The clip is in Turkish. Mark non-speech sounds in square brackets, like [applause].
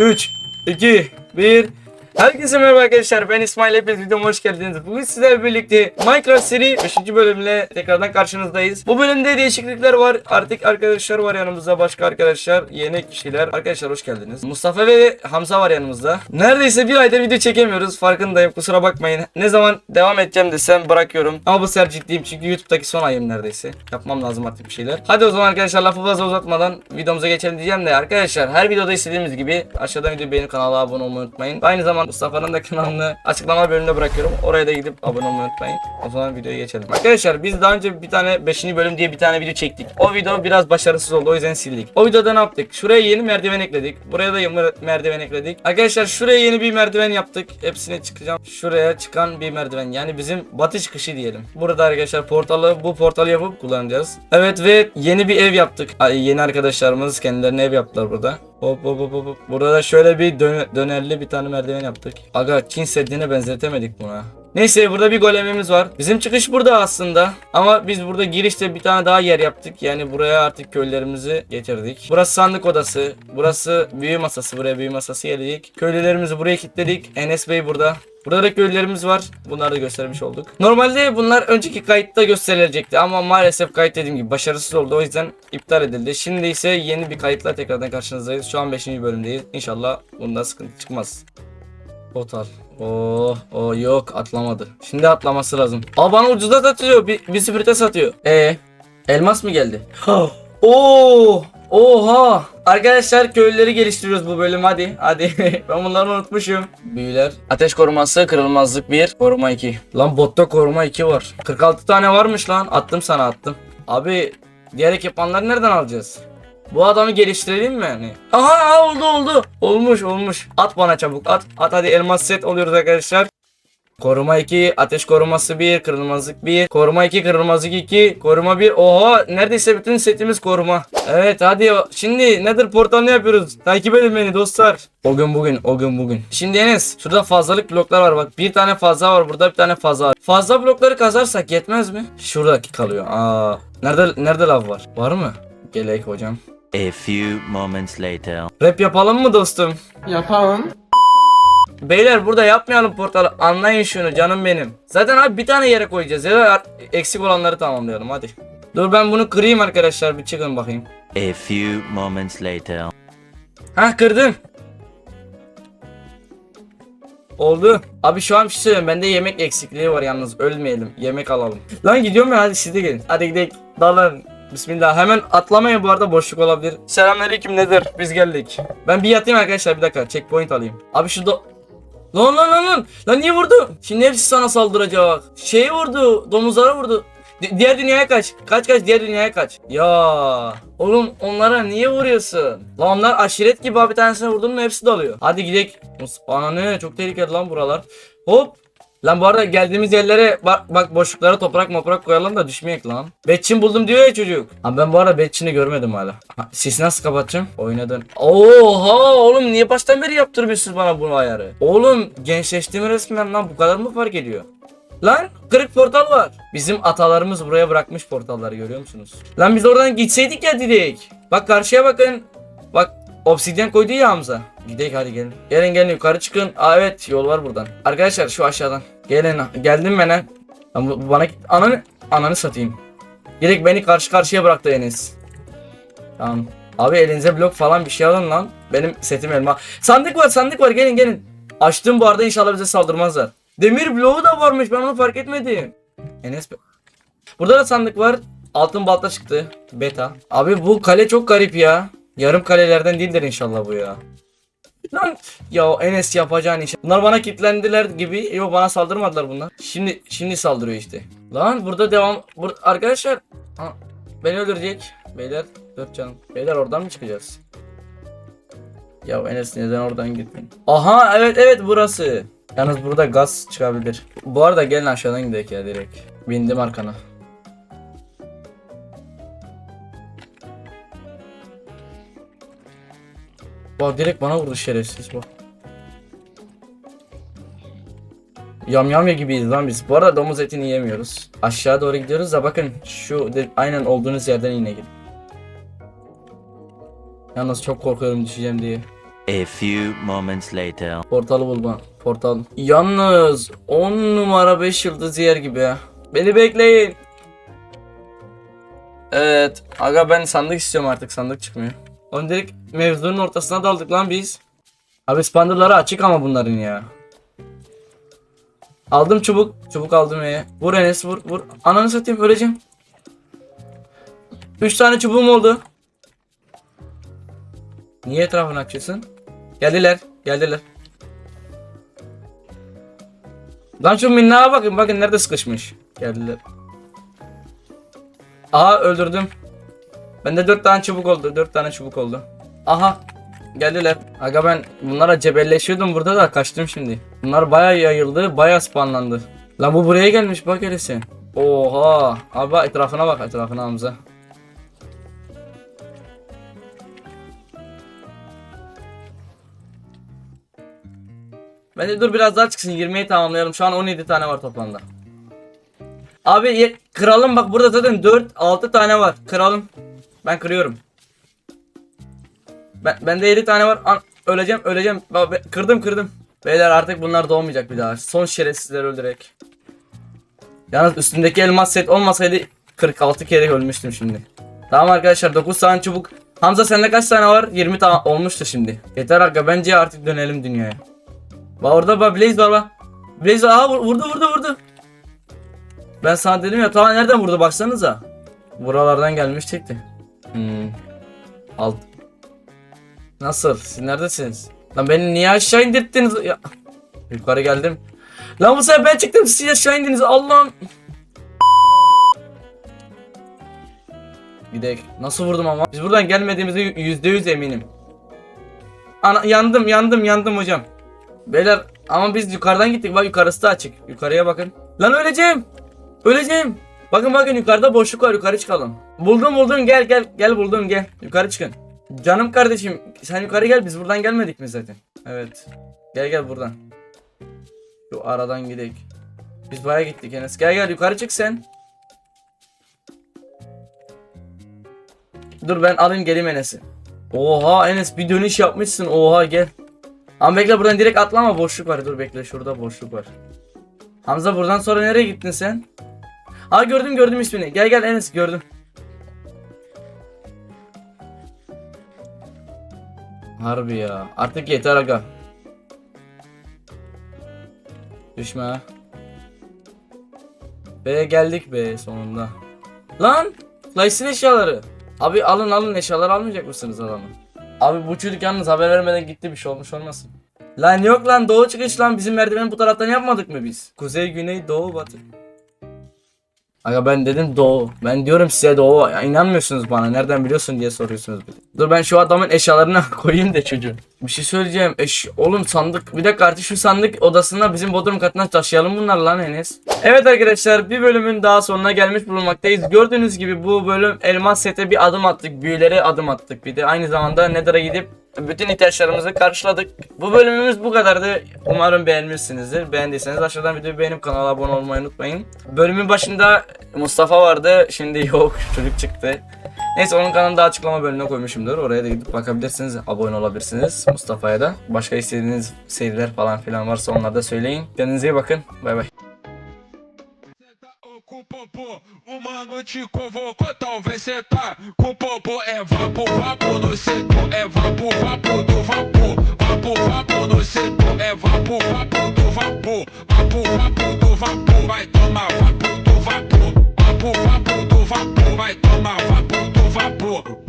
3, 2, 1. Herkese merhaba arkadaşlar ben İsmail Hepiniz videoma hoş geldiniz. Bugün sizlerle birlikte Minecraft seri 5. bölümle tekrardan karşınızdayız. Bu bölümde değişiklikler var. Artık arkadaşlar var yanımızda başka arkadaşlar yeni kişiler. Arkadaşlar hoş geldiniz. Mustafa ve Hamza var yanımızda. Neredeyse bir aydır video çekemiyoruz farkındayım kusura bakmayın. Ne zaman devam edeceğim desem bırakıyorum. Ama bu sefer ciddiyim çünkü YouTube'daki son ayım neredeyse. Yapmam lazım artık bir şeyler. Hadi o zaman arkadaşlar lafı fazla uzatmadan videomuza geçelim diyeceğim de arkadaşlar her videoda istediğimiz gibi aşağıdan videoyu beğenip kanala abone olmayı unutmayın. Aynı zamanda Mustafa'nın da kanalını açıklama bölümüne bırakıyorum. Oraya da gidip abone olmayı unutmayın. O zaman videoya geçelim. Arkadaşlar biz daha önce bir tane 5. bölüm diye bir tane video çektik. O video biraz başarısız oldu o yüzden sildik. O videoda ne yaptık? Şuraya yeni merdiven ekledik. Buraya da merdiven ekledik. Arkadaşlar şuraya yeni bir merdiven yaptık. Hepsine çıkacağım. Şuraya çıkan bir merdiven. Yani bizim batı çıkışı diyelim. Burada arkadaşlar portalı bu portalı yapıp kullanacağız. Evet ve yeni bir ev yaptık. Ay, yeni arkadaşlarımız kendilerine ev yaptılar burada. Hop hop hop hop. Burada da şöyle bir dö- dönerli bir tane merdiven yaptık. Aga Çin Seddi'ne benzetemedik buna. Neyse burada bir golemimiz var. Bizim çıkış burada aslında. Ama biz burada girişte bir tane daha yer yaptık. Yani buraya artık köylerimizi getirdik. Burası sandık odası. Burası büyü masası. Buraya büyü masası geldik. Köylülerimizi buraya kilitledik. Enes Bey burada. Burada da köylülerimiz var. Bunları da göstermiş olduk. Normalde bunlar önceki kayıtta gösterilecekti ama maalesef kayıt dediğim gibi başarısız oldu. O yüzden iptal edildi. Şimdi ise yeni bir kayıtla tekrardan karşınızdayız. Şu an 5. bölümdeyiz. İnşallah bunda sıkıntı çıkmaz. Total. Oh, oh yok atlamadı. Şimdi atlaması lazım. Aa bana ucuza satıyor. Bir, bir sprite satıyor. E elmas mı geldi? Oo! Oha! Arkadaşlar köylüleri geliştiriyoruz bu bölüm hadi. Hadi. [laughs] ben bunları unutmuşum. Büyüler. Ateş koruması, kırılmazlık 1, koruma 2. Lan botta koruma 2 var. 46 tane varmış lan. Attım sana attım. Abi diğer ekipmanları nereden alacağız? Bu adamı geliştirelim mi yani? Aha, oldu oldu. Olmuş olmuş. At bana çabuk at. At hadi elmas set oluyoruz arkadaşlar. Koruma 2, ateş koruması 1, kırılmazlık 1, koruma 2, kırılmazlık 2, koruma 1. Oha neredeyse bütün setimiz koruma. Evet hadi şimdi nedir portalını yapıyoruz. Takip edin beni dostlar. O gün bugün, o gün bugün. Şimdi Enes, şurada fazlalık bloklar var bak. Bir tane fazla var burada, bir tane fazla var. Fazla blokları kazarsak yetmez mi? Şuradaki kalıyor. Aa, nerede nerede lav var? Var mı? Gelek hocam. A few moments later. Rap yapalım mı dostum? Yapalım. Beyler burada yapmayalım portalı. Anlayın şunu canım benim. Zaten abi bir tane yere koyacağız ya da eksik olanları tamamlayalım hadi. Dur ben bunu kırayım arkadaşlar bir çıkın bakayım. A few moments later. Hah kırdım. Oldu. Abi şu an bir şey söyleyeyim. Bende yemek eksikliği var yalnız. Ölmeyelim. Yemek alalım. Lan gidiyorum ya hadi siz de gelin. Hadi gidelim. Dalın. Bismillah. Hemen atlamayın bu arada boşluk olabilir. Selamünaleyküm nedir? Biz geldik. Ben bir yatayım arkadaşlar bir dakika. Checkpoint alayım. Abi şurada Lan lan lan lan. Lan niye vurdu? Şimdi hepsi sana saldıracak. Şeyi vurdu. Domuzlara vurdu. Di- diğer dünyaya kaç. Kaç kaç diğer dünyaya kaç. Ya. Oğlum onlara niye vuruyorsun? Lan onlar aşiret gibi abi tanesine vurdun mu hepsi dalıyor. Hadi gidelim. Ana ne çok tehlikeli lan buralar. Hop. Lan bu arada geldiğimiz yerlere bak, bak boşluklara toprak moprak koyalım da düşmeyek lan. Betçin buldum diyor ya çocuk. Abi ben bu arada Betçin'i görmedim hala. Ha, Sesi nasıl kapatacağım? Oyuna dön. Oha oğlum niye baştan beri yaptırmışsınız bana bu ayarı? Oğlum gençleştim resmen lan bu kadar mı fark ediyor? Lan kırık portal var. Bizim atalarımız buraya bırakmış portalları görüyor musunuz? Lan biz oradan gitseydik ya direkt. Bak karşıya bakın. Bak obsidyen koydu ya Hamza. Gidelim hadi gelin. Gelin gelin yukarı çıkın. Aa evet yol var buradan. Arkadaşlar şu aşağıdan. Gelin geldim ben ha. Bana ananı ananı satayım. Direkt beni karşı karşıya bıraktı Enes. Tamam. Abi elinize blok falan bir şey alın lan. Benim setim elma. Sandık var sandık var gelin gelin. Açtım bu arada inşallah bize saldırmazlar. Demir bloğu da varmış ben onu fark etmedim. Enes. Burada da sandık var. Altın balta çıktı. Beta. Abi bu kale çok garip ya. Yarım kalelerden değildir inşallah bu ya. Lan ya Enes yapacağın iş. Bunlar bana kilitlendiler gibi. Yok bana saldırmadılar bunlar. Şimdi şimdi saldırıyor işte. Lan burada devam. Bur arkadaşlar. Ha, beni öldürecek. Beyler dört canım. Beyler oradan mı çıkacağız? Ya Enes neden oradan gittin? Aha evet evet burası. Yalnız burada gaz çıkabilir. Bu arada gelin aşağıdan gidelim ya direkt. Bindim arkana. Bak direkt bana vurdu şerefsiz bak. Yamyamya gibiyiz lan biz. Bu arada domuz etini yemiyoruz. Aşağı doğru gidiyoruz da bakın şu de- aynen olduğunuz yerden yine gidin. Yalnız çok korkuyorum düşeceğim diye. A few moments later. Portalı bulma. Portal. Yalnız 10 numara 5 yıldız yer gibi ya. Beni bekleyin. Evet. Aga ben sandık istiyorum artık. Sandık çıkmıyor. Oğlum direkt mevzunun ortasına daldık lan biz. Abi spanderları açık ama bunların ya. Aldım çubuk. Çubuk aldım ya. Vur Enes vur vur. Ananı satayım öleceğim. 3 tane çubuğum oldu. Niye etrafını açıyorsun? Geldiler. Geldiler. Lan şu minnağa bakın. Bakın nerede sıkışmış. Geldiler. Aha öldürdüm. Bende 4 tane çubuk oldu. 4 tane çubuk oldu. Aha. Geldiler. Aga ben bunlara cebelleşiyordum burada da kaçtım şimdi. Bunlar baya yayıldı. Baya spawnlandı. Lan bu buraya gelmiş bak öylesi. Oha. Abi bak etrafına bak etrafına Hamza. Bence dur biraz daha çıksın 20'yi tamamlayalım. Şu an 17 tane var toplamda. Abi kıralım bak burada zaten 4 6 tane var. Kıralım. Ben kırıyorum. Ben bende 7 tane var. An- öleceğim öleceğim. Bak, kırdım kırdım. Beyler artık bunlar doğmayacak bir daha. Son şerefsizleri öldürerek. Yalnız üstündeki elmas set olmasaydı 46 kere ölmüştüm şimdi. Tamam arkadaşlar 9 tane çubuk. Hamza sende kaç tane var? 20 tane olmuştu şimdi. Yeter aga bence artık dönelim dünyaya. Bak orada bak Blaze var bak. Blaze vur- vurdu vurdu vurdu. Ben sana dedim ya tamam nereden vurdu baksanıza. Buralardan gelmiş çekti. Hmm. Alt. Nasıl? Siz neredesiniz? Lan beni niye aşağı indirdiniz? Ya. Yukarı geldim. Lan bu sefer ben çıktım siz aşağı indiniz Allah'ım. Gidek. Nasıl vurdum ama? Biz buradan gelmediğimize yüzde yüz eminim. Ana yandım yandım yandım hocam. Beyler ama biz yukarıdan gittik. Bak yukarısı da açık. Yukarıya bakın. Lan öleceğim. Öleceğim. Bakın bakın yukarıda boşluk var. Yukarı çıkalım. Buldum buldum. Gel gel. Gel buldum gel. Yukarı çıkın. Canım kardeşim. Sen yukarı gel. Biz buradan gelmedik mi zaten? Evet. Gel gel buradan. Şu aradan gidelim. Biz baya gittik Enes. Gel gel yukarı çık sen. Dur ben alayım geleyim Enes'i. Oha Enes bir dönüş yapmışsın. Oha gel. Ama bekle buradan direkt atlama boşluk var. Dur bekle şurada boşluk var. Hamza buradan sonra nereye gittin sen? Aa gördüm gördüm ismini. Gel gel Enes gördüm. Harbi ya. Artık yeter aga. Düşme. Be geldik be sonunda. Lan! Slice'in eşyaları. Abi alın alın eşyaları almayacak mısınız adamı? Abi bu çocuk yalnız haber vermeden gitti bir şey olmuş olmasın. Lan yok lan doğu çıkış lan bizim merdiveni bu taraftan yapmadık mı biz? Kuzey, güney, doğu, batı. Aga ben dedim doğu. Ben diyorum size doğu. Ya inanmıyorsunuz bana. Nereden biliyorsun diye soruyorsunuz. Dur ben şu adamın eşyalarını [laughs] koyayım da çocuğun. Bir şey söyleyeceğim. Eş oğlum sandık. Bir dakika artık şu sandık odasına bizim bodrum katına taşıyalım bunlar lan Enes. Evet arkadaşlar bir bölümün daha sonuna gelmiş bulunmaktayız. Gördüğünüz gibi bu bölüm elmas sete bir adım attık. Büyülere adım attık. Bir de aynı zamanda Nether'a gidip bütün ihtiyaçlarımızı karşıladık. Bu bölümümüz bu kadardı. Umarım beğenmişsinizdir. Beğendiyseniz aşağıdan videoyu beğenip kanala abone olmayı unutmayın. Bölümün başında Mustafa vardı. Şimdi yok. [laughs] Çocuk çıktı. Neyse onun kanalını da açıklama bölümüne koymuşumdur. Oraya da gidip bakabilirsiniz. Abone olabilirsiniz Mustafa'ya da. Başka istediğiniz seriler falan filan varsa onları da söyleyin. Kendinize iyi bakın. Bay bay. Popô, o mano te convocou, talvez cê tá com popô, é vapo, vapo no setor, é vapo, vapo do vapor, vapo, vapo no setor, é vapo, vapo do vapor, vapo, vapo do vapor, vai tomar vapo do vapor, vapo, vapo do vapor, vai tomar vapo do vapor.